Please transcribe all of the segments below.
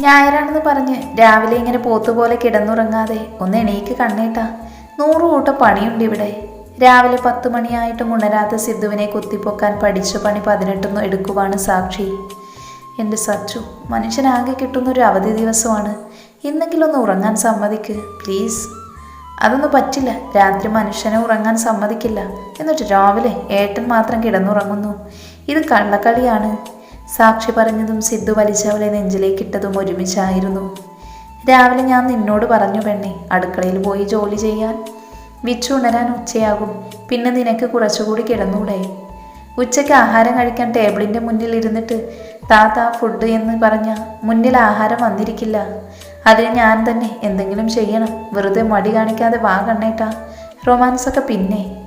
ഞായറാണെന്ന് പറഞ്ഞ് രാവിലെ ഇങ്ങനെ പോത്തുപോലെ കിടന്നുറങ്ങാതെ ഒന്ന് എണീക്ക് കണ്ണേട്ടാ. നൂറു കൂട്ടം പണിയുണ്ട് ഇവിടെ. രാവിലെ പത്ത് മണിയായിട്ടും ഉണരാത്ത സിദ്ധുവിനെ കുത്തിപ്പൊക്കാൻ പഠിച്ച പണി പതിനെട്ടൊന്നും എടുക്കുവാണ് സാക്ഷി. എന്റെ സച്ചു മനുഷ്യനാകെ കിട്ടുന്ന ഒരു അവധി ദിവസമാണ്. ഇന്നെങ്കിലും ഒന്ന് ഉറങ്ങാൻ സമ്മതിക്ക് പ്ലീസ് അതൊന്നും പറ്റില്ല. രാത്രി മനുഷ്യനെ ഉറങ്ങാൻ സമ്മതിക്കില്ല. എന്നിട്ട് രാവിലെ ഏട്ടൻ മാത്രം കിടന്നുറങ്ങുന്നു. ഇത് കള്ളക്കളിയാണ്. സാക്ഷി പറഞ്ഞതും സിദ്ധു വലിച്ചവളെ നെഞ്ചിലേക്കിട്ടതും ഒരുമിച്ചായിരുന്നു. രാവിലെ ഞാൻ നിന്നോട് പറഞ്ഞു പെണ്ണെ അടുക്കളയിൽ പോയി ജോലി ചെയ്യാൻ. വിച്ചു ഉണരാൻ ഉച്ചയാകും. പിന്നെ നിനക്ക് കുറച്ചുകൂടി കിടന്നൂടെ. ഉച്ചയ്ക്ക് ആഹാരം കഴിക്കാൻ ടേബിളിന്റെ മുന്നിൽ ഇരുന്നിട്ട് താത്ത ഫുഡ് എന്ന് പറഞ്ഞ മുന്നിൽ ആഹാരം വന്നിരിക്കില്ല. അതിന് ഞാൻ തന്നെ എന്തെങ്കിലും ചെയ്യണം. വെറുതെ മടി കാണിക്കാതെ വാ കണ്ണേട്ടാ. റൊമാൻസൊക്കെ പിന്നെ.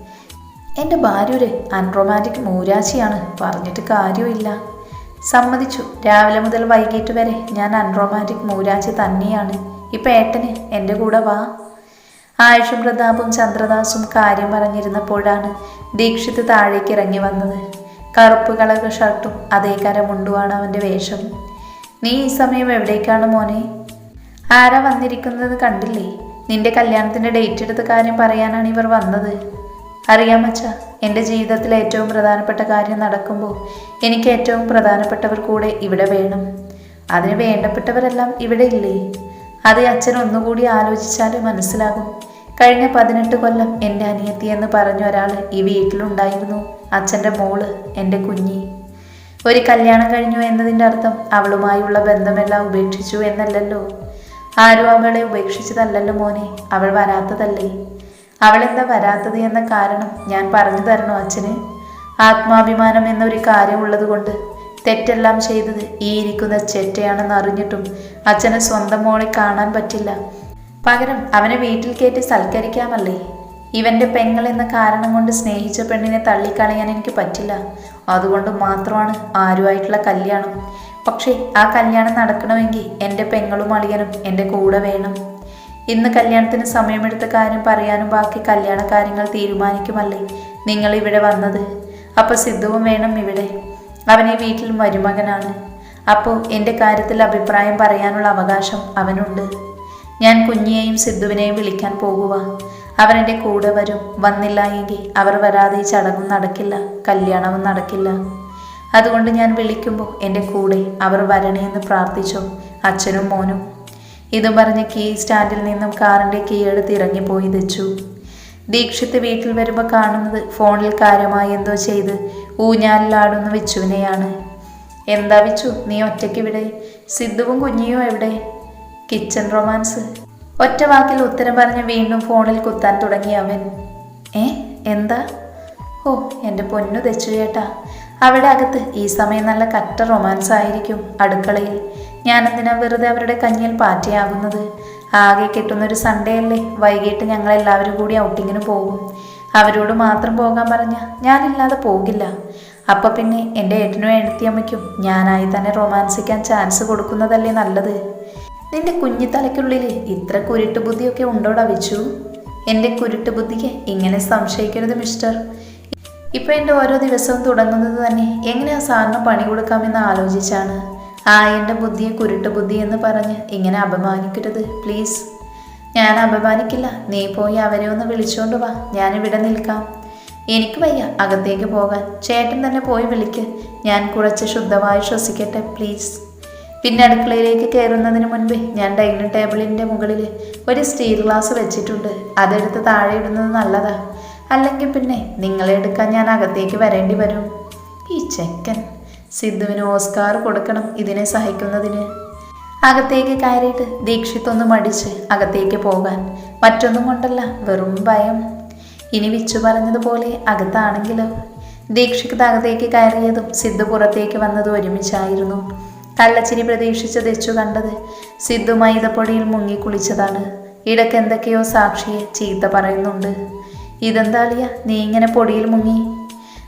എന്റെ ഭാര്യ ഒരു അൺറൊമാന്റിക് മൂരാശിയാണ്. പറഞ്ഞിട്ട് കാര്യമില്ല. സമ്മതിച്ചു. രാവിലെ മുതൽ വൈകിട്ട് വരെ ഞാൻ അൺറൊമാന്റിക് മൂരാജി തന്നെയാണ്. ഇപ്പം ഏട്ടന് എന്റെ കൂടെ വാ. ആയുഷും പ്രതാപും ചന്ദ്രദാസും കാര്യം പറഞ്ഞിരുന്നപ്പോഴാണ് ദീക്ഷിത് താഴേക്ക് ഇറങ്ങി വന്നത്. കറുപ്പ് കളർ ഷർട്ടും അതേ കരമുണ്ടുമാണ് അവന്റെ വേഷം. നീ ഈ സമയം എവിടേക്കാണ് മോനെ? ആരാ വന്നിരിക്കുന്നത് കണ്ടില്ലേ? നിന്റെ കല്യാണത്തിന്റെ ഡേറ്റ് എടുത്ത കാര്യം പറയാനാണ് ഇവർ വന്നത്. അറിയാം മച്ച എന്റെ ജീവിതത്തിലെ ഏറ്റവും പ്രധാനപ്പെട്ട കാര്യം നടക്കുമ്പോൾ എനിക്ക് ഏറ്റവും പ്രധാനപ്പെട്ടവർ കൂടെ ഇവിടെ വേണം. അതിന് വേണ്ടപ്പെട്ടവരെല്ലാം ഇവിടെ ഇല്ലേ? അത് അച്ഛൻ ഒന്നുകൂടി ആലോചിച്ചാൽ മനസ്സിലാകും. കഴിഞ്ഞ പതിനെട്ട് കൊല്ലം എന്റെ അനിയത്തി എന്ന് പറഞ്ഞ ഒരാൾ ഈ വീട്ടിലുണ്ടായിരുന്നു. അച്ഛന്റെ മോൾ എന്റെ കുഞ്ഞി. ഒരു കല്യാണം കഴിഞ്ഞു എന്നതിന്റെ അർത്ഥം അവളുമായുള്ള ബന്ധമെല്ലാം ഉപേക്ഷിച്ചു എന്നല്ലല്ലോ. ആരും അവളെ ഉപേക്ഷിച്ചതല്ലല്ലോ മോനെ. അവൾ വരാത്തതല്ലേ? അവൾ എന്താ വരാത്തത് എന്ന കാരണം ഞാൻ പറഞ്ഞു തരണോ അച്ഛന്? ആത്മാഭിമാനം എന്നൊരു കാര്യം ഉള്ളതുകൊണ്ട് തെറ്റെല്ലാം ചെയ്തത് ഈ ഇരിക്കുന്ന ചെറ്റയാണെന്ന് അറിഞ്ഞിട്ടും അച്ഛന് സ്വന്തം മോളെ കാണാൻ പറ്റില്ല. പകരം അവനെ വീട്ടിൽ കയറ്റി സൽക്കരിക്കാമല്ലേ? ഇവന്റെ പെങ്ങൾ എന്ന കാരണം കൊണ്ട് സ്നേഹിച്ച പെണ്ണിനെ തള്ളിക്കളയാൻ എനിക്ക് പറ്റില്ല. അതുകൊണ്ട് മാത്രമാണ് ആരുമായിട്ടുള്ള കല്യാണം. പക്ഷേ ആ കല്യാണം നടക്കണമെങ്കിൽ എന്റെ പെങ്ങളും അളിയനും എന്റെ കൂടെ വേണം. ഇന്ന് കല്യാണത്തിന് സമയമെടുത്ത കാര്യം പറയാനും ബാക്കി കല്യാണ കാര്യങ്ങൾ തീരുമാനിക്കുമല്ലേ? നിങ്ങൾ ഇവിടെ വന്നത്. അപ്പോൾ സിദ്ധുവും വേണം ഇവിടെ. അവനെ വീട്ടിൽ മരുമകനാണ്. അപ്പോൾ എന്റെ കാര്യത്തിൽ അഭിപ്രായം പറയാനുള്ള അവകാശം അവനുണ്ട്. ഞാൻ കുഞ്ഞിയെയും സിദ്ധുവിനെയും വിളിക്കാൻ പോകുക അവരെന്റെ കൂടെ വരും. വന്നില്ല എങ്കിൽ അവർ വരാതെ ഈ ചടങ്ങും നടക്കില്ല. കല്യാണവും നടക്കില്ല. അതുകൊണ്ട് ഞാൻ വിളിക്കുമ്പോൾ എന്റെ കൂടെ അവർ വരണേ എന്ന് പ്രാർത്ഥിച്ചോ? അച്ഛനും മോനും ഇതും പറഞ്ഞ് കീ സ്റ്റാൻഡിൽ നിന്നും കാറിന്റെ കീ എടുത്ത് ഇറങ്ങിപ്പോയി വെച്ചു ദീക്ഷിത്ത് വീട്ടിൽ വരുമ്പോൾ കാണുന്നത് ഫോണിൽ കാര്യമായി എന്തോ ചെയ്ത് ഊഞ്ഞാലിലാടുന്ന വിച്ചുവിനെയാണ്. എന്താ വിച്ചു നീ ഒറ്റയ്ക്ക് ഇവിടെ? സിദ്ധുവും കുഞ്ഞിയും എവിടെ? Kitchen romance. ഒറ്റ വാക്കിൽ ഉത്തരം പറഞ്ഞ് വീണ്ടും ഫോണിൽ കുത്താൻ തുടങ്ങി അവൻ. ഏ എന്താ? ഓ എന്റെ പൊന്നു തെച്ചു ചേട്ടാ. അവിടെ അകത്ത് ഈ സമയം നല്ല കട്ട റൊമാൻസ് ആയിരിക്കും അടുക്കളയിൽ. ഞാനെന്തിനാ വെറുതെ അവരുടെ കഞ്ഞിയിൽ പാറ്റയാകുന്നത്? ആകെ കിട്ടുന്നൊരു സൺഡേ അല്ലേ വൈകിട്ട് ഞങ്ങൾ എല്ലാവരും കൂടി ഔട്ടിങ്ങിന് പോകും. അവരോട് മാത്രം പോകാൻ പറഞ്ഞ ഞാനില്ലാതെ പോകില്ല. അപ്പൊ പിന്നെ എന്റെ ഏട്ടനും എഴുത്തിയമ്മയ്ക്കും ഞാനായി തന്നെ റൊമാൻസിക്കാൻ ചാൻസ് കൊടുക്കുന്നതല്ലേ നല്ലത്? നിന്റെ കുഞ്ഞി തലയ്ക്കുള്ളിൽ ഇത്ര കുരുട്ട് ബുദ്ധിയൊക്കെ ഉണ്ടോടാ വെച്ചു? എന്റെ കുരുട്ട് ബുദ്ധിക്ക് ഇങ്ങനെ സംശയിക്കരുത് മിസ്റ്റർ. ഇപ്പൊ എന്റെ ഓരോ ദിവസവും തുടങ്ങുന്നത് തന്നെ എങ്ങനെയാ സാറിന് പണി കൊടുക്കാമെന്ന് ആലോചിച്ചാണ്? ആ എന്റെ ബുദ്ധിയെ കുരുട്ട ബുദ്ധി എന്ന് പറഞ്ഞ് ഇങ്ങനെ അപമാനിക്കരുത് പ്ലീസ് ഞാൻ അപമാനിക്കില്ല. നീ പോയി അവരെ ഒന്ന് വിളിച്ചുകൊണ്ട് വാ. ഞാനിവിടെ നിൽക്കാം. എനിക്ക് വയ്യ അകത്തേക്ക് പോകാൻ. ചേട്ടൻ തന്നെ പോയി വിളിക്ക്. ഞാൻ കുറച്ച് ശുദ്ധമായി ശ്വസിക്കട്ടെ പ്ലീസ് പിന്നെ അടുക്കളയിലേക്ക് കയറുന്നതിന് മുൻപ് ഞാൻ ഡൈനിങ് ടേബിളിന്റെ മുകളിൽ ഒരു സ്റ്റീൽ ഗ്ലാസ് വെച്ചിട്ടുണ്ട്. അതെടുത്ത് താഴെ ഇടുന്നത് നല്ലതാ. അല്ലെങ്കിൽ പിന്നെ നിങ്ങളെ എടുക്കാൻ ഞാൻ അകത്തേക്ക് വരേണ്ടി വരും. ഈ ചെക്കൻ. സിദ്ധുവിന് ഓസ്കാർ കൊടുക്കണം ഇതിനെ സഹിക്കുന്നതിന്. അകത്തേക്ക് കയറിയിട്ട് ദീക്ഷിത്തൊന്ന് മടിച്ച് അകത്തേക്ക് പോകാൻ. മറ്റൊന്നും കൊണ്ടല്ല വെറും ഭയം. ഇനി വിച്ചു പറഞ്ഞതുപോലെ അകത്താണെങ്കിലോ? ദീക്ഷിത് അകത്തേക്ക് കയറിയതും സിദ്ധു പുറത്തേക്ക് വന്നതും ഒരുമിച്ചായിരുന്നു. കള്ളച്ചിരി പ്രതീക്ഷിച്ച് തെച്ചു കണ്ടത് സിദ്ധു മൈദപ്പൊടിയിൽ മുങ്ങി കുളിച്ചതാണ്. ഇടയ്ക്ക് എന്തൊക്കെയോ സാക്ഷിയെ ചീത്ത പറയുന്നുണ്ട്. ഇതെന്താളിയ നീ ഇങ്ങനെ പൊടിയിൽ മുങ്ങി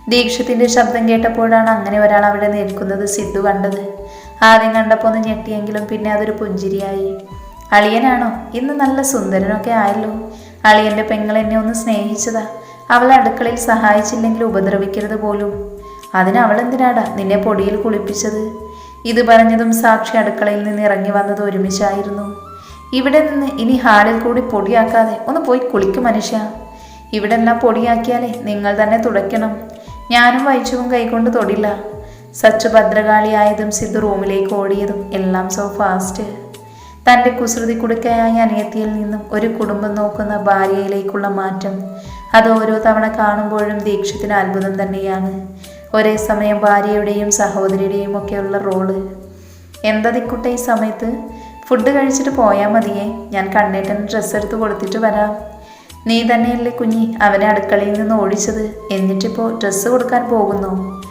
ദീക്ഷത്തിന്റെ ശബ്ദം കേട്ടപ്പോഴാണ് അങ്ങനെ ഒരാൾ അവിടെ നിൽക്കുന്നത് സിദ്ധു കണ്ടത്. ആദ്യം കണ്ടപ്പോൾ ഒന്ന് ഞെട്ടിയെങ്കിലും പിന്നെ അതൊരു പുഞ്ചിരിയായി. അളിയനാണോ? ഇന്ന് നല്ല സുന്ദരനൊക്കെ ആയല്ലോ. അളിയന്റെ പെങ്ങൾ എന്നെ ഒന്ന് സ്നേഹിച്ചതാ. അവളെ അടുക്കളയിൽ സഹായിച്ചില്ലെങ്കിൽ ഉപദ്രവിക്കരുത് പോലും. അതിന് അവൾ എന്തിനാടാ നിന്നെ പൊടിയിൽ കുളിപ്പിച്ചത്? ഇത് പറഞ്ഞതും സാക്ഷി അടുക്കളയിൽ നിന്ന് ഇറങ്ങി വന്നത് ഒരുമിച്ചായിരുന്നു. ഇവിടെ നിന്ന് ഇനി ഹാളിൽ കൂടി പൊടിയാക്കാതെ ഒന്ന് പോയി കുളിക്കും മനുഷ്യ. ഇവിടെ എല്ലാം പൊടിയാക്കിയാലേ നിങ്ങൾ തന്നെ തുടയ്ക്കണം. ഞാനും വൈച്ചവും കൈകൊണ്ട് തൊടില്ല. സച്ചു ഭദ്രകാളിയായതും സിദ്ധു റൂമിലേക്ക് ഓടിയതും എല്ലാം സോ ഫാസ്റ്റ് തന്റെ കുസൃതി കുടുക്കയായ അനിയത്തിയിൽ നിന്നും ഒരു കുടുംബം നോക്കുന്ന ഭാര്യയിലേക്കുള്ള മാറ്റം. അത് ഓരോ തവണ കാണുമ്പോഴും ദീക്ഷത്തിന് അത്ഭുതം തന്നെയാണ്. ഒരേ സമയം ഭാര്യയുടെയും സഹോദരിയുടെയും ഒക്കെയുള്ള റോൾ. എന്താ ദിക്കുട്ടെ ഈ സമയത്ത്? ഫുഡ് കഴിച്ചിട്ട് പോയാൽ മതിയേ. ഞാൻ കണ്ണേട്ടൻ ഡ്രസ്സ് എടുത്ത് കൊടുത്തിട്ട് വരാം. നീ തന്നെയല്ലേ കുഞ്ഞി അവനെ അടുക്കളയിൽ നിന്ന് ഓടിച്ചത്? എന്നിട്ടിപ്പോൾ ഡ്രസ്സ് കൊടുക്കാൻ പോകുന്നു.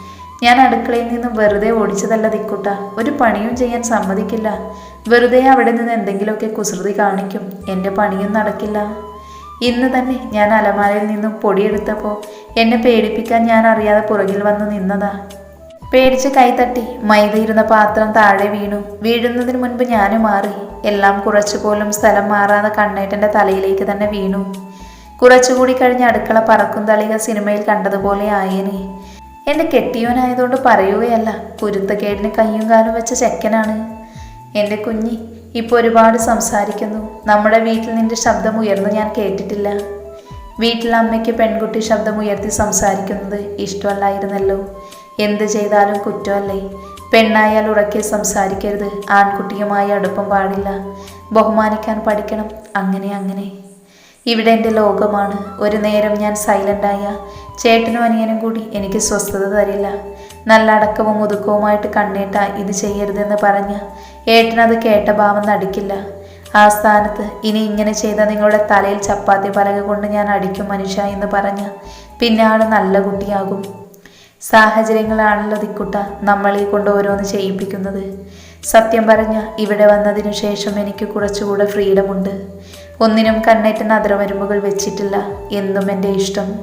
ഞാൻ അടുക്കളയിൽ നിന്ന് വെറുതെ ഓടിച്ചതല്ല ദിക്കുട്ട. ഒരു പണിയും ചെയ്യാൻ സമ്മതിക്കില്ല. വെറുതെ അവിടെ നിന്ന് എന്തെങ്കിലുമൊക്കെ കുസൃതി കാണിക്കും. എന്റെ പണിയും നടക്കില്ല. ഇന്ന് തന്നെ ഞാൻ അലമാരയിൽ നിന്നും പൊടിയെടുത്തപ്പോൾ എന്നെ പേടിപ്പിക്കാൻ ഞാൻ അറിയാതെ പുറകിൽ വന്ന് നിന്നതാ. പേടിച്ച് കൈതട്ടി മൈദയിരുന്ന പാത്രം താഴെ വീണു. വീഴുന്നതിന് മുൻപ് ഞാൻ മാറി. എല്ലാം കുറച്ചുപോലും സ്ഥലം മാറാതെ കണ്ണേട്ടന്റെ തലയിലേക്ക് തന്നെ വീണു. കുറച്ചുകൂടി കഴിഞ്ഞ് അടുക്കള പറക്കും തളിക സിനിമയിൽ കണ്ടതുപോലെ ആയേനെ. എന്നെ കെട്ടിയോനായതുകൊണ്ട് പറയുകയല്ല കുരുത്തക്കേടിന് കയ്യും കാലും വെച്ച ചെക്കനാണ്. എന്റെ കുഞ്ഞി ഇപ്പോൾ ഒരുപാട് സംസാരിക്കുന്നു. നമ്മുടെ വീട്ടിൽ നിന്റെ ശബ്ദം ഉയർന്നു ഞാൻ കേട്ടിട്ടില്ല. വീട്ടിൽ അമ്മയ്ക്ക് പെൺകുട്ടി ശബ്ദം ഉയർത്തി സംസാരിക്കുന്നത് ഇഷ്ടമല്ലായിരുന്നല്ലോ. എന്ത് ചെയ്താലും കുറ്റമല്ലേ? പെണ്ണായാൽ ഉറക്കെ സംസാരിക്കരുത്. ആൺകുട്ടിയുമായി അടുപ്പം പാടില്ല. ബഹുമാനിക്കാൻ പഠിക്കണം. അങ്ങനെ അങ്ങനെ. ഇവിടെ എന്റെ ലോകമാണ്. ഒരു നേരം ഞാൻ സൈലന്റായ ചേട്ടനും അനിയനും കൂടി എനിക്ക് സ്വസ്ഥത തരില്ല. നല്ല അടക്കവും ഒതുക്കവുമായിട്ട് കണ്ണേട്ട ഇത് ചെയ്യരുതെന്ന് പറഞ്ഞ ഏട്ടനത് കേട്ട ഭാവം നടിക്കില്ല. ആ സ്ഥാനത്ത് ഇനി ഇങ്ങനെ ചെയ്ത നിങ്ങളുടെ തലയിൽ ചപ്പാത്തി പലക കൊണ്ട് ഞാൻ അടിക്കും മനുഷ്യ എന്ന് പറഞ്ഞ പിന്നെ ആൾ നല്ല കുട്ടിയാകും. സാഹചര്യങ്ങളാണല്ലോ ദിക്കുട്ട നമ്മളെ കൊണ്ട് ഓരോന്ന് ചെയ്യിപ്പിക്കുന്നത്. സത്യം പറഞ്ഞ ഇവിടെ വന്നതിനു ശേഷം എനിക്ക് കുറച്ചുകൂടെ ഫ്രീഡമുണ്ട് ഒന്നിനും കണ്ണേറ്റ നദ്രമരുമ്പുകൾ വെച്ചിട്ടില്ല. എന്നും എന്റെ ഇഷ്ടം.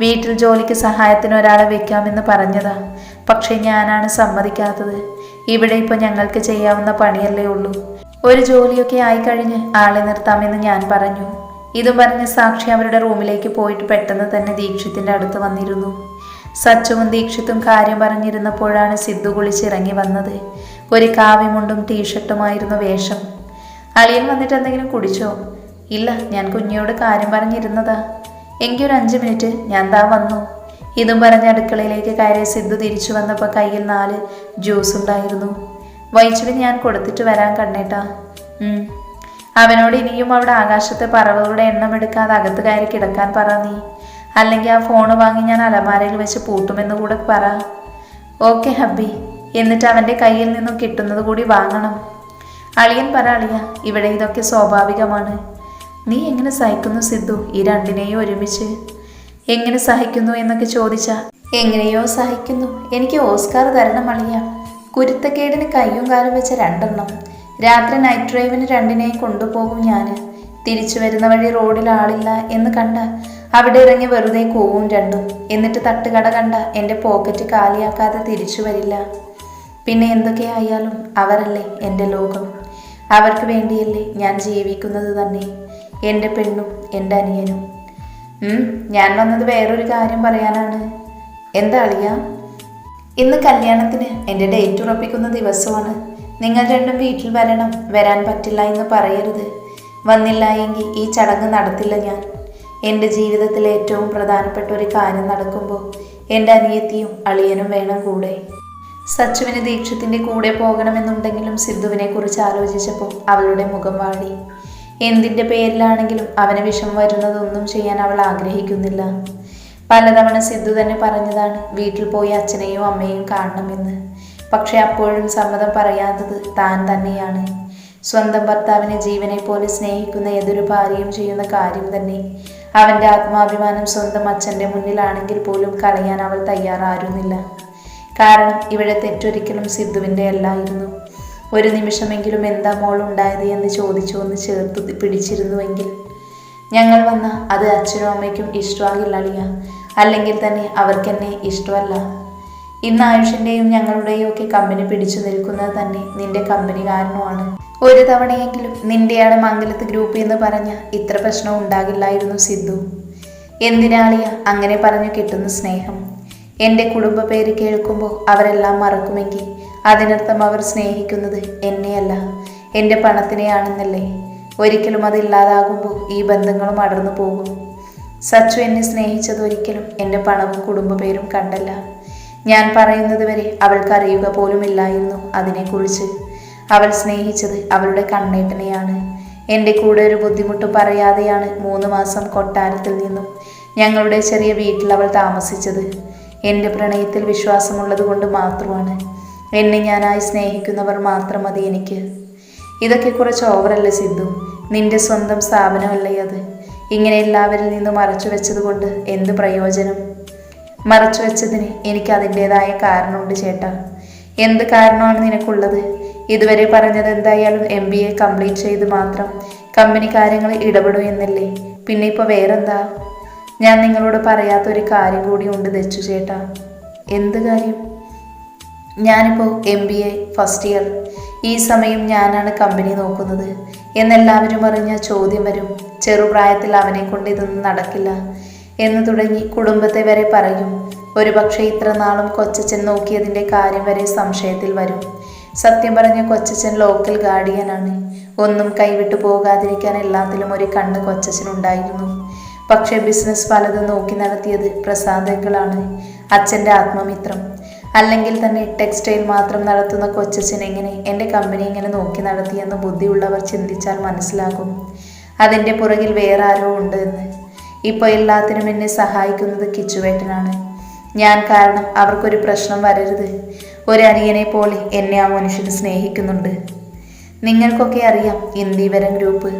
വീട്ടിൽ ജോലിക്ക് സഹായത്തിന് ഒരാളെ വെക്കാമെന്ന് പറഞ്ഞതാ. പക്ഷെ ഞാനാണ് സമ്മതിക്കാത്തത്. ഇവിടെ ഇപ്പോൾ ഞങ്ങൾക്ക് ചെയ്യാവുന്ന പണിയല്ലേ ഉള്ളൂ. ഒരു ജോലിയൊക്കെ ആയിക്കഴിഞ്ഞ് ആളെ നിർത്താമെന്ന് ഞാൻ പറഞ്ഞു. ഇതും പറഞ്ഞ് സാക്ഷി അവരുടെ റൂമിലേക്ക് പോയിട്ട് പെട്ടെന്ന് തന്നെ ദീക്ഷിത്തിന്റെ അടുത്ത് വന്നിരുന്നു. സച്ചുവും ദീക്ഷിത്തും കാര്യം പറഞ്ഞിരുന്നപ്പോഴാണ് സിദ്ധു കുളിച്ചിറങ്ങി വന്നത്. ഒരു കാവ്യമുണ്ടും ടീഷർട്ടുമായിരുന്നു വേഷം. അളിയൻ വന്നിട്ട് എന്തെങ്കിലും കുടിച്ചോ? ഇല്ല ഞാൻ കുഞ്ഞിയോട് കാര്യം പറഞ്ഞിരുന്നതാ. എങ്കിൽ ഒരു അഞ്ച് മിനിറ്റ് ഞാൻ താ വന്നു. ഇതും പറഞ്ഞ അടുക്കളയിലേക്ക് കയറിയ സിദ്ധു തിരിച്ചു വന്നപ്പോൾ കയ്യിൽ നാല് ജ്യൂസ് ഉണ്ടായിരുന്നു. വൈച്ചുവിന് ഞാൻ കൊടുത്തിട്ട് വരാൻ കണ്ണേട്ടാ അവനോട് ഇനിയും അവിടെ ആകാശത്തെ പറവുകളുടെ എണ്ണം എടുക്കാതെ അകത്ത് കയറി കിടക്കാൻ പറ നീ. അല്ലെങ്കിൽ ആ ഫോണ് വാങ്ങി ഞാൻ അലമാരയിൽ വെച്ച് പൂട്ടുമെന്ന് കൂടെ പറ. Okay hubby. എന്നിട്ട് അവന്റെ കയ്യിൽ നിന്നും കിട്ടുന്നത് കൂടി വാങ്ങണം. അളിയൻ പറ അളിയ. ഇവിടെ ഇതൊക്കെ സ്വാഭാവികമാണ്. നീ എങ്ങനെ സഹിക്കുന്നു സിദ്ധു ഈ രണ്ടിനെയും ഒരുമിച്ച്? എങ്ങനെ സഹിക്കുന്നു എന്നൊക്കെ ചോദിച്ചാ എങ്ങനെയോ സഹിക്കുന്നു. എനിക്ക് ഓസ്കാർ തരണം അളിയ. കുരുത്തക്കേടിന് കയ്യും കാലും വെച്ച രണ്ടെണ്ണം. രാത്രി നൈറ്റ് ഡ്രൈവിന് രണ്ടിനെയും കൊണ്ടുപോകും ഞാൻ തിരിച്ചു വരുന്ന വഴി റോഡിൽ ആളില്ല എന്ന് കണ്ട അവിടെ ഇറങ്ങി വെറുതെ കൂവും രണ്ടും. എന്നിട്ട് തട്ടുകട കണ്ട എന്റെ പോക്കറ്റ് കാലിയാക്കാതെ തിരിച്ചു വരില്ല. പിന്നെ എന്തൊക്കെയായാലും അവരല്ലേ എന്റെ ലോകം. അവർക്ക് വേണ്ടിയല്ലേ ഞാൻ ജീവിക്കുന്നത് തന്നെ. എന്റെ പെണ്ണും എന്റെ അനിയനും. ഞാൻ വന്നത് വേറൊരു കാര്യം പറയാനാണ്. എന്താ അളിയ? ഇന്ന് കല്യാണത്തിന് എന്റെ ഡേറ്റ് ഉറപ്പിക്കുന്ന ദിവസമാണ്. നിങ്ങൾ രണ്ടും വീട്ടിൽ വരണം വരാൻ പറ്റില്ല എന്ന് പറയരുത്. വന്നില്ല എങ്കിൽ ഈ ചടങ്ങ് നടത്തില്ല ഞാൻ. എന്റെ ജീവിതത്തിൽ ഏറ്റവും പ്രധാനപ്പെട്ട ഒരു കാര്യം നടക്കുമ്പോൾ എന്റെ അനിയത്തിയും അളിയനും വേണം കൂടെ. സച്ചുവിന് ദീക്ഷത്തിന്റെ കൂടെ പോകണമെന്നുണ്ടെങ്കിലും സിദ്ധുവിനെ കുറിച്ച് ആലോചിച്ചപ്പോൾ അവളുടെ മുഖം വാടി. എന്തിന്റെ പേരിലാണെങ്കിലും അവന് വിഷം വരുന്നതൊന്നും ചെയ്യാൻ അവൾ ആഗ്രഹിക്കുന്നില്ല. പലതവണ സിദ്ധു തന്നെ പറഞ്ഞതാണ് വീട്ടിൽ പോയി അച്ഛനെയും അമ്മയെയും കാണണമെന്ന് പക്ഷെ അപ്പോഴും സമ്മതം പറയാത്തത് താൻ തന്നെയാണ്. സ്വന്തം ഭർത്താവിനെ ജീവനെ പോലെ സ്നേഹിക്കുന്ന ഏതൊരു ഭാര്യയും ചെയ്യുന്ന കാര്യം തന്നെ. അവന്റെ ആത്മാഭിമാനം സ്വന്തം അച്ഛന്റെ മുന്നിലാണെങ്കിൽ പോലും കളയാൻ അവൾ തയ്യാറായിരുന്നില്ല കാരണം ഇവിടെ തെറ്റൊരിക്കലും സിദ്ധുവിന്റെ അല്ലായിരുന്നു ഒരു നിമിഷമെങ്കിലും എന്താ മോൾ ഉണ്ടായത് എന്ന് ചോദിച്ചു ഒന്ന് ചേർത്ത് പിടിച്ചിരുന്നുവെങ്കിൽ. ഞങ്ങൾ വന്ന അത് അച്ഛനും അമ്മയ്ക്കും ഇഷ്ടമാകില്ല അളിയ. അല്ലെങ്കിൽ തന്നെ അവർക്കെന്നെ ഇഷ്ടമല്ല. ഇന്ന് ആയുഷിന്റെയും ഞങ്ങളുടെയും ഒക്കെ കമ്പനി പിടിച്ചു നിൽക്കുന്നത് തന്നെ നിന്റെ കമ്പനി കാരണമാണ് ഒരു തവണയെങ്കിലും നിന്റെയാണ് മംഗലത്ത് ഗ്രൂപ്പ് എന്ന് പറഞ്ഞ ഇത്ര പ്രശ്നം ഉണ്ടാകില്ലായിരുന്നു സിദ്ധു. എന്തിനാളിയ അങ്ങനെ പറഞ്ഞു കിട്ടുന്ന സ്നേഹം? എന്റെ കുടുംബ പേര് കേൾക്കുമ്പോൾ അവരെല്ലാം മറക്കുമെങ്കിൽ. അതിനർത്ഥം അവർ സ്നേഹിക്കുന്നത് എന്നെയല്ല എന്റെ പണത്തിനെയാണെന്നല്ലേ. ഒരിക്കലും അതില്ലാതാകുമ്പോൾ ഈ ബന്ധങ്ങളും അടർന്നു പോകും. സച്ചു എന്നെ സ്നേഹിച്ചത് ഒരിക്കലും എന്റെ പണവും കുടുംബ പേരും കണ്ടല്ല. ഞാൻ പറയുന്നത് വരെ അവൾക്ക് അറിയുക പോലുമില്ലായിരുന്നു അതിനെക്കുറിച്ച്. അവൾ സ്നേഹിച്ചത് അവളുടെ കണ്ണേട്ടനെയാണ്. എന്റെ കൂടെ ഒരു ബുദ്ധിമുട്ട് പറയാതെയാണ് മൂന്ന് മാസം കൊട്ടാരത്തിൽ നിന്നും ഞങ്ങളുടെ ചെറിയ വീട്ടിൽ അവൾ താമസിച്ചത്. എന്റെ പ്രണയത്തിൽ വിശ്വാസമുള്ളത് കൊണ്ട് മാത്രമാണ്. എന്നെ ഞാനായി സ്നേഹിക്കുന്നവർ മാത്രം മതി എനിക്ക്. ഇതൊക്കെ കുറച്ച് ഓവറല്ലേ സിദ്ധു? നിന്റെ സ്വന്തം സ്ഥാപനമല്ലേ അത്? ഇങ്ങനെ എല്ലാവരിൽ നിന്നും മറച്ചു വെച്ചത് കൊണ്ട് എന്ത് പ്രയോജനം? മറച്ചു വെച്ചതിന് എനിക്ക് അതിന്റെതായ കാരണമുണ്ട് ചേട്ടാ. എന്ത് കാരണമാണ് നിനക്കുള്ളത്? ഇതുവരെ പറഞ്ഞത് എന്തായാലും എം ബി എ കംപ്ലീറ്റ് ചെയ്ത് മാത്രം കമ്പനി കാര്യങ്ങൾ ഇടപെടൂ എന്നല്ലേ? പിന്നെ ഇപ്പോൾ വേറെന്താ? ഞാൻ നിങ്ങളോട് പറയാത്തൊരു കാര്യം കൂടി ഉണ്ട് ദച്ചു ചേട്ടാ. എന്ത് കാര്യം? ഞാനിപ്പോൾ M B A first year ഈ സമയം ഞാനാണ് കമ്പനി നോക്കുന്നത്. എന്നെല്ലാവരും അറിഞ്ഞ ചോദ്യം വരും. ചെറുപ്രായത്തിൽ അവനെ കൊണ്ട് ഇതൊന്നും നടക്കില്ല എന്ന് തുടങ്ങി കുടുംബത്തെ വരെ പറയും. ഒരുപക്ഷെ ഇത്ര നാളും കൊച്ചച്ചൻ നോക്കിയതിന്റെ കാര്യം വരെ സംശയത്തിൽ വരും. സത്യം പറഞ്ഞ കൊച്ചച്ചൻ ലോക്കൽ ഗാർഡിയനാണ് ഒന്നും കൈവിട്ടു പോകാതിരിക്കാൻ എല്ലാത്തിലും ഒരു കണ്ണ് കൊച്ചച്ചനുണ്ടായിരുന്നു പക്ഷേ ബിസിനസ് പലതും നോക്കി നടത്തിയത് പ്രസാദങ്ങളാണ്. അച്ഛന്റെ ആത്മമിത്രം. അല്ലെങ്കിൽ തന്നെ ടെക്സ്റ്റൈൽ മാത്രം നടത്തുന്ന കൊച്ചച്ചൻ എങ്ങനെ? എന്റെ കമ്പനി ഇങ്ങനെ നോക്കി നടത്തിയെന്ന് ബുദ്ധിയുള്ളവർ ചിന്തിച്ചാൽ മനസ്സിലാകും. അതിന്റെ പുറകിൽ വേറെ ആരോ ഉണ്ട് എന്ന്. ഇപ്പോൾ എല്ലാത്തിനും എന്നെ സഹായിക്കുന്നത് കിച്ചുവേട്ടനാണ്. ഞാൻ കാരണം അവർക്കൊരു പ്രശ്നം വരരുത്. ഒരു അനിയനെ പോലെ എന്നെ ആ മനുഷ്യൻ സ്നേഹിക്കുന്നുണ്ട്. നിങ്ങൾക്കൊക്കെ അറിയാം ഇന്ദീവരം ഗ്രൂപ്പ്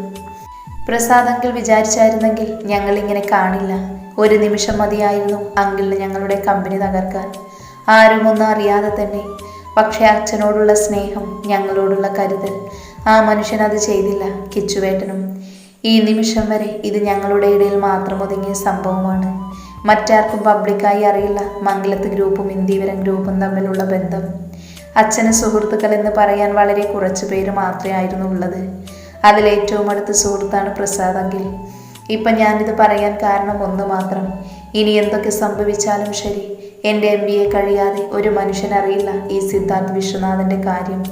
പ്രസാദ് അങ്കിൾ വിചാരിച്ചായിരുന്നെങ്കിൽ ഞങ്ങളിങ്ങനെ കാണില്ല. ഒരു നിമിഷം മതിയായിരുന്നു അങ്കിളിന് ഞങ്ങളുടെ കമ്പനി തകർക്കാൻ. ആരും ഒന്നും അറിയാതെ തന്നെ. പക്ഷേ അച്ഛനോടുള്ള സ്നേഹം ഞങ്ങളോടുള്ള കരുതൽ. ആ മനുഷ്യൻ അത് ചെയ്തില്ല കിച്ചുവേട്ടനും. ഈ നിമിഷം വരെ ഇത് ഞങ്ങളുടെ ഇടയിൽ മാത്രം ഒതുങ്ങിയ സംഭവമാണ്. മറ്റാർക്കും പബ്ലിക്കായി അറിയില്ല മംഗലത്ത് ഗ്രൂപ്പും ഇന്ദീവരം ഗ്രൂപ്പും തമ്മിലുള്ള ബന്ധം. അച്ഛന് സുഹൃത്തുക്കൾ എന്ന് പറയാൻ വളരെ കുറച്ച് പേര് മാത്രമേ ആയിരുന്നു ഉള്ളത്. അതിലേറ്റവും അടുത്ത സുഹൃത്താണ് പ്രസാദ് അങ്കിൽ ഇപ്പം ഞാനിത് പറയാൻ കാരണം ഒന്ന് മാത്രം. ഇനി എന്തൊക്കെ സംഭവിച്ചാലും ശരി എന്റെ എം ബി എ കഴിയാതെ ഒരു മനുഷ്യനറിയില്ല ഈ സിദ്ധാർത്ഥ് വിശ്വനാഥന്റെ കാര്യം.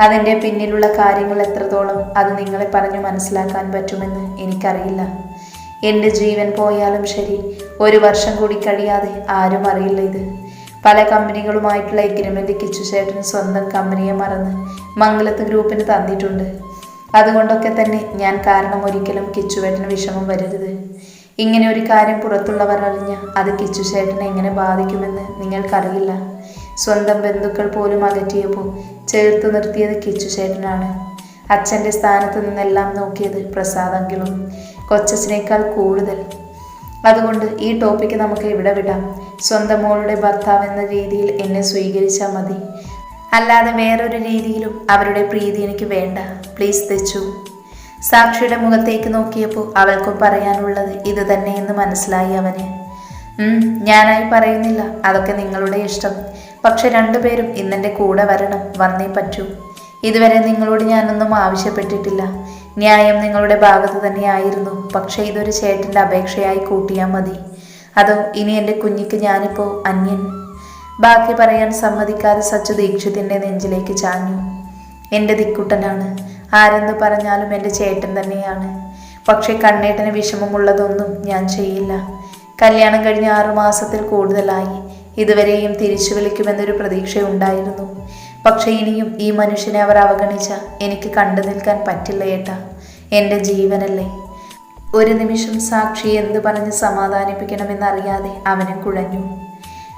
അതിന്റെ പിന്നിലുള്ള കാര്യങ്ങൾ എത്രത്തോളം അത് നിങ്ങളെ പറഞ്ഞു മനസ്സിലാക്കാൻ പറ്റുമെന്ന് എനിക്കറിയില്ല. എന്റെ ജീവൻ പോയാലും ശരി ഒരു വർഷം കൂടി കഴിയാതെ ആരും അറിയില്ല ഇത്. പല കമ്പനികളുമായിട്ടുള്ള എഗ്രിമെന്റ് കിച്ചു ചേട്ടൻ സ്വന്തം കമ്പനിയെ മറന്ന് മംഗലത്ത് ഗ്രൂപ്പിന് തന്നിട്ടുണ്ട്. അതുകൊണ്ടൊക്കെ തന്നെ ഞാൻ കാരണം ഒരിക്കലും കിച്ചുവേട്ടന് വിഷമം വരരുത്. ഇങ്ങനെ ഒരു കാര്യം പുറത്തുള്ളവർ അറിഞ്ഞ് അത് കിച്ചു ചേട്ടനെ എങ്ങനെ ബാധിക്കുമെന്ന് നിങ്ങൾക്കറിയില്ല. സ്വന്തം ബന്ധുക്കൾ പോലും അകറ്റിയപ്പോൾ ചേർത്ത് നിർത്തിയത് കിച്ചു ചേട്ടനാണ്. അച്ഛന്റെ സ്ഥാനത്ത് നിന്നെല്ലാം നോക്കിയത് പ്രസാദെങ്കിലും കൊച്ചച്ഛനേക്കാൾ കൂടുതൽ. അതുകൊണ്ട് ഈ ടോപ്പിക്ക് നമുക്ക് ഇവിടെ വിടാം. സ്വന്തം മോളുടെ ഭർത്താവ് എന്ന രീതിയിൽ എന്നെ സ്വീകരിച്ചാൽ മതി. അല്ലാതെ വേറൊരു രീതിയിലും അവരുടെ പ്രീതി എനിക്ക് വേണ്ട. പ്ലീസ് തെച്ചു സാക്ഷിയുടെ മുഖത്തേക്ക് നോക്കിയപ്പോൾ അവൾക്കും പറയാനുള്ളത് ഇത് തന്നെയെന്ന് മനസ്സിലായി അവന്. ഞാനായി പറയുന്നില്ല. അതൊക്കെ നിങ്ങളുടെ ഇഷ്ടം. പക്ഷെ രണ്ടുപേരും ഇന്നെന്റെ കൂടെ വരണം. വന്നേ പറ്റൂ. ഇതുവരെ നിങ്ങളോട് ഞാനൊന്നും ആവശ്യപ്പെട്ടിട്ടില്ല. ന്യായം നിങ്ങളുടെ ഭാഗത്ത് തന്നെയായിരുന്നു പക്ഷേ ഇതൊരു ചേട്ടന്റെ അപേക്ഷയായി കൂട്ടിയാൽ മതി. അതോ ഇനി എന്റെ കുഞ്ഞിക്ക് ഞാനിപ്പോൾ അന്യൻ? ബാക്കി പറയാൻ സമ്മതിക്കാതെ സച്ചു ദീക്ഷിതിന്റെ നെഞ്ചിലേക്ക് ചാഞ്ഞു. എന്റെ ദിക്കുട്ടനാണ്. ആരെന്ന് പറഞ്ഞാലും എന്റെ ചേട്ടൻ തന്നെയാണ്. പക്ഷേ കണ്ണേട്ടന് വിഷമമുള്ളതൊന്നും ഞാൻ ചെയ്യില്ല. കല്യാണം കഴിഞ്ഞ ആറുമാസത്തിൽ കൂടുതലായി. ഇതുവരെയും തിരിച്ചു വിളിക്കുമെന്നൊരു പ്രതീക്ഷയുണ്ടായിരുന്നു. പക്ഷേ ഇനിയും ഈ മനുഷ്യനെ അവർ അവഗണിച്ച എനിക്ക് കണ്ടു നിൽക്കാൻ പറ്റില്ല ഏട്ടാ. എന്റെ ജീവനല്ലേ. ഒരു നിമിഷം സാക്ഷി എന്ത് പറഞ്ഞ് സമാധാനിപ്പിക്കണമെന്നറിയാതെ അവനെ കുഴഞ്ഞു.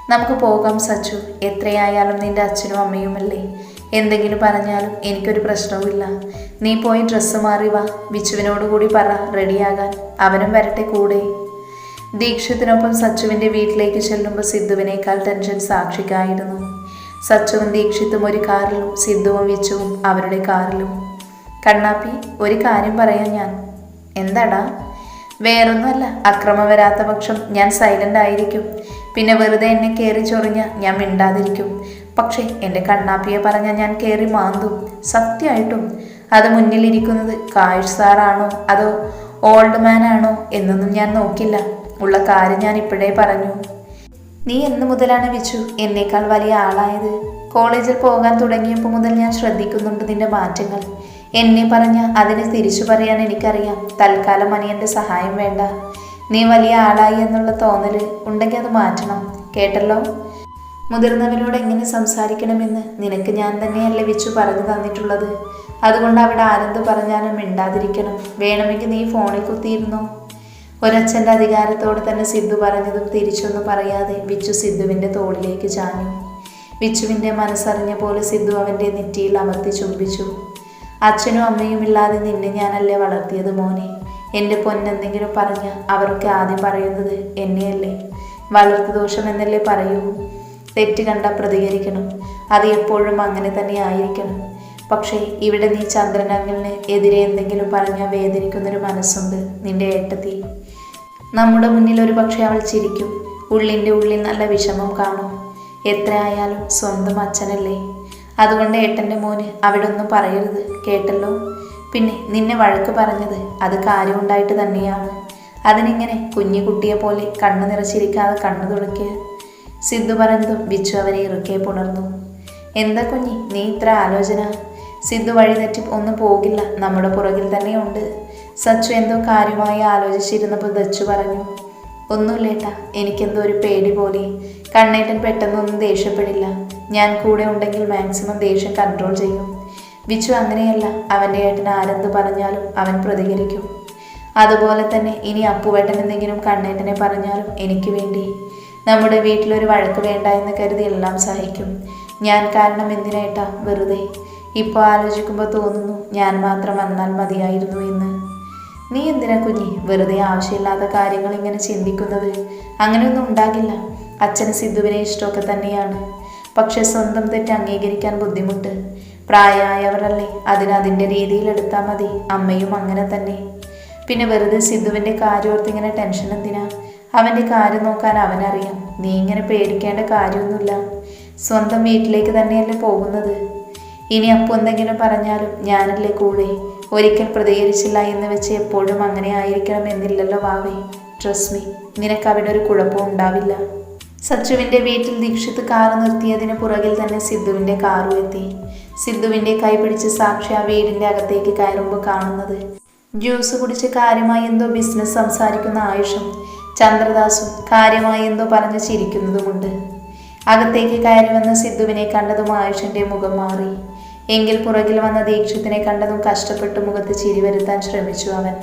നമുക്ക് പോകാം സച്ചു. എത്രയായാലും നിന്റെ അച്ഛനും അമ്മയുമല്ലേ? എന്തെങ്കിലും പറഞ്ഞാലും എനിക്കൊരു പ്രശ്നവുമില്ല നീ പോയി ഡ്രസ്സ് മാറി വാ. ബിച്ചുവിനോട് കൂടി പറ റെഡിയാകാൻ അവനും വരട്ടെ കൂടെ. ദീക്ഷിത്തിനൊപ്പം സച്ചുവിന്റെ വീട്ടിലേക്ക് ചെല്ലുമ്പോൾ സിദ്ധുവിനേക്കാൾ ടെൻഷൻ സാക്ഷിക്കായിരുന്നു. സച്ചുവും ദീക്ഷിത്തും ഒരു കാറിലും സിദ്ധുവും വിച്ചുവും അവരുടെ കാറിലും. കണ്ണാപ്പി ഒരു കാര്യം പറയാം ഞാൻ. എന്താടാ? വേറൊന്നുമല്ല അക്രമം വരാത്ത പക്ഷം ഞാൻ സൈലന്റ് ആയിരിക്കും. പിന്നെ വെറുതെ എന്നെ കയറി ചൊറിഞ്ഞ ഞാൻ മിണ്ടാതിരിക്കും. പക്ഷേ എന്റെ കണ്ണാപ്പിയെ പറഞ്ഞ ഞാൻ കയറി മാന്തും. സത്യമായിട്ടും അത് മുന്നിലിരിക്കുന്നത് കാഴ്ച സാറാണോ അതോ ഓൾഡ് മാൻ ആണോ എന്നൊന്നും ഞാൻ നോക്കില്ല. ഉള്ള കാര്യം ഞാൻ ഇപ്പോഴേ പറഞ്ഞു. നീ എന്ന് മുതലാണ് വിച്ചു എന്നേക്കാൾ വലിയ ആളായത്. കോളേജിൽ പോകാൻ തുടങ്ങിയപ്പോൾ മുതൽ ഞാൻ ശ്രദ്ധിക്കുന്നുണ്ട് നിന്റെ മാറ്റങ്ങൾ. എന്നെ പറഞ്ഞ അതിനെ തിരിച്ചു പറയാൻ എനിക്കറിയാം. തൽക്കാലം അനിയന്റെ സഹായം വേണ്ട. നീ വലിയ ആളായി എന്നുള്ള തോന്നൽ ഉണ്ടെങ്കിൽ അത് മാറ്റണം. കേട്ടല്ലോ? മുതിർന്നവരോട് എങ്ങനെ സംസാരിക്കണമെന്ന് നിനക്ക് ഞാൻ തന്നെയല്ലേ വെച്ചു പറഞ്ഞു തന്നിട്ടുള്ളത്? അതുകൊണ്ട് അവിടെ ആരെന്ത് പറഞ്ഞാലും മിണ്ടാതിരിക്കണം. വേണമെങ്കിൽ നീ ഫോണിൽ കുത്തിയിരുന്നോ? ഒരച്ഛന്റെ അധികാരത്തോടെ തന്നെ സിദ്ധു പറഞ്ഞതും തിരിച്ചൊന്നും പറയാതെ വിച്ചു സിദ്ധുവിന്റെ തോളിലേക്ക് ചാഞ്ഞു. വിച്ചുവിന്റെ മനസ്സറിഞ്ഞ പോലെ സിദ്ധു അവന്റെ നെറ്റിയിൽ അമർത്തി ചുംബിച്ചു. അച്ഛനും അമ്മയും ഇല്ലാതെ നിന്നെ ഞാനല്ലേ വളർത്തിയത് മോനെ? എന്റെ പൊന്നെന്തെങ്കിലും പറഞ്ഞ അവരൊക്കെ ആദ്യം പറയുന്നത് എന്നെയല്ലേ? വളർത്തു ദോഷമെന്നല്ലേ പറയൂ? തെറ്റ് കണ്ട പ്രതികരിക്കണം. അത് എപ്പോഴും അങ്ങനെ തന്നെ ആയിരിക്കണം. പക്ഷേ ഇവിടെ നീ ചന്ദ്രനങ്ങളിന് എതിരെ എന്തെങ്കിലും പറഞ്ഞാൽ വേദനിക്കുന്നൊരു മനസ്സുണ്ട് നിന്റെ ഏട്ടത്തി. നമ്മുടെ മുന്നിൽ ഒരു പക്ഷേ അവൾ ചിരിക്കും. ഉള്ളിന്റെ ഉള്ളിൽ നല്ല വിഷമം കാണും. എത്ര ആയാലും സ്വന്തം അച്ഛനല്ലേ? അതുകൊണ്ട് ഏട്ടന്റെ മോന് അവിടെ ഒന്നും പറയരുത് കേട്ടല്ലോ? പിന്നെ നിന്നെ വഴക്ക് പറഞ്ഞത് അത് കാര്യമുണ്ടായിട്ട് തന്നെയാണ്. അതിനിങ്ങനെ കുഞ്ഞു കുട്ടിയെ പോലെ കണ്ണു നിറച്ചിരിക്കാതെ കണ്ണു തുടയ്ക്കുക സിദ്ധു പറഞ്ഞതും ബിച്ചു അവനെ ഇറുക്കെ പുണർന്നു. എന്താ കുഞ്ഞി നീ ഇത്ര ആലോചന? സിദ്ധു വഴി തെറ്റി ഒന്നും പോകില്ല നമ്മുടെ പുറകിൽ തന്നെയുണ്ട് സച്ചു എന്തോ കാര്യമായി ആലോചിച്ചിരുന്നപ്പോൾ ദച്ചു പറഞ്ഞു ഒന്നുമില്ലേട്ടാ എനിക്കെന്തോ ഒരു പേടി പോലെ. കണ്ണേട്ടൻ പെട്ടെന്നൊന്നും ദേഷ്യപ്പെടില്ല. ഞാൻ കൂടെ ഉണ്ടെങ്കിൽ മാക്സിമം ദേഷ്യം കൺട്രോൾ ചെയ്യും. വിച്ചു അങ്ങനെയല്ല അവന്റെ ഏട്ടൻ ആരെന്ത് പറഞ്ഞാലും അവൻ പ്രതികരിക്കും. അതുപോലെ തന്നെ ഇനി അപ്പുവേട്ടൻ എന്തെങ്കിലും കണ്ണേട്ടനെ പറഞ്ഞാലും എനിക്ക് വേണ്ടി നമ്മുടെ വീട്ടിലൊരു വഴക്ക് വേണ്ട എന്ന് കരുതി എല്ലാം സഹിക്കും. ഞാൻ കാരണം എന്തിനേട്ടാ വെറുതെ? ഇപ്പോൾ ആലോചിക്കുമ്പോൾ തോന്നുന്നു ഞാൻ മാത്രം വന്നാൽ മതിയായിരുന്നു എന്ന്. നീ എന്തിനാ കുഞ്ഞി? വെറുതെ ആവശ്യമില്ലാത്ത കാര്യങ്ങൾ ഇങ്ങനെ ചിന്തിക്കുന്നത്? അങ്ങനെയൊന്നും ഉണ്ടാകില്ല. അച്ഛൻ സിദ്ധുവിനെ ഇഷ്ടമൊക്കെ തന്നെയാണ്. പക്ഷെ സ്വന്തം തെറ്റ് അംഗീകരിക്കാൻ ബുദ്ധിമുട്ട്. പ്രായമായവരല്ലേ അതിനതിന്റെ രീതിയിൽ എടുത്താൽ മതി. അമ്മയും അങ്ങനെ തന്നെ. പിന്നെ വെറുതെ സിദ്ധുവിന്റെ കാര്യം ഇങ്ങനെ ടെൻഷൻ എന്തിനാ? അവന്റെ കാര്യം നോക്കാൻ അവനറിയാം. നീ ഇങ്ങനെ പേടിക്കേണ്ട കാര്യമൊന്നുമില്ല. സ്വന്തം വീട്ടിലേക്ക് തന്നെയല്ലേ പോകുന്നത്? ഇനി അപ്പോൾ എന്തെങ്കിലും പറഞ്ഞാലും ഞാനല്ലേ കൂടെ? ഒരിക്കൽ പ്രതികരിച്ചില്ല എന്ന് വെച്ച് എപ്പോഴും അങ്ങനെ ആയിരിക്കണം എന്നില്ലല്ലോ വാവേ. ട്രസ്റ്റ് മീ നിനക്ക് അവിടെ ഒരു കുഴപ്പവും ഉണ്ടാവില്ല. സച്ചുവിന്റെ വീട്ടിൽ ദീക്ഷിത് കാറ് നിർത്തിയതിന് പുറകിൽ തന്നെ സിദ്ധുവിന്റെ കാറും എത്തി. സിദ്ധുവിന്റെ കൈ പിടിച്ച് സാക്ഷി ആ വീടിന്റെ അകത്തേക്ക് കയറുമ്പോൾ കാണുന്നത്. ജ്യൂസ് കുടിച്ച് കാര്യമായി എന്തോ ബിസിനസ് സംസാരിക്കുന്ന ആയുഷും. ചന്ദ്രദാസും കാര്യമായി എന്തോ പറഞ്ഞു ചിരിക്കുന്നതുമുണ്ട്. അകത്തേക്ക് കയറി വന്ന സിദ്ധുവിനെ കണ്ടതും ആയുഷന്റെ മുഖം മാറി. എങ്കിൽ പുറകിൽ വന്ന ദീക്ഷത്തിനെ കണ്ടതും കഷ്ടപ്പെട്ട് മുഖത്ത് ചിരി വരുത്താൻ ശ്രമിച്ചു അവൻ.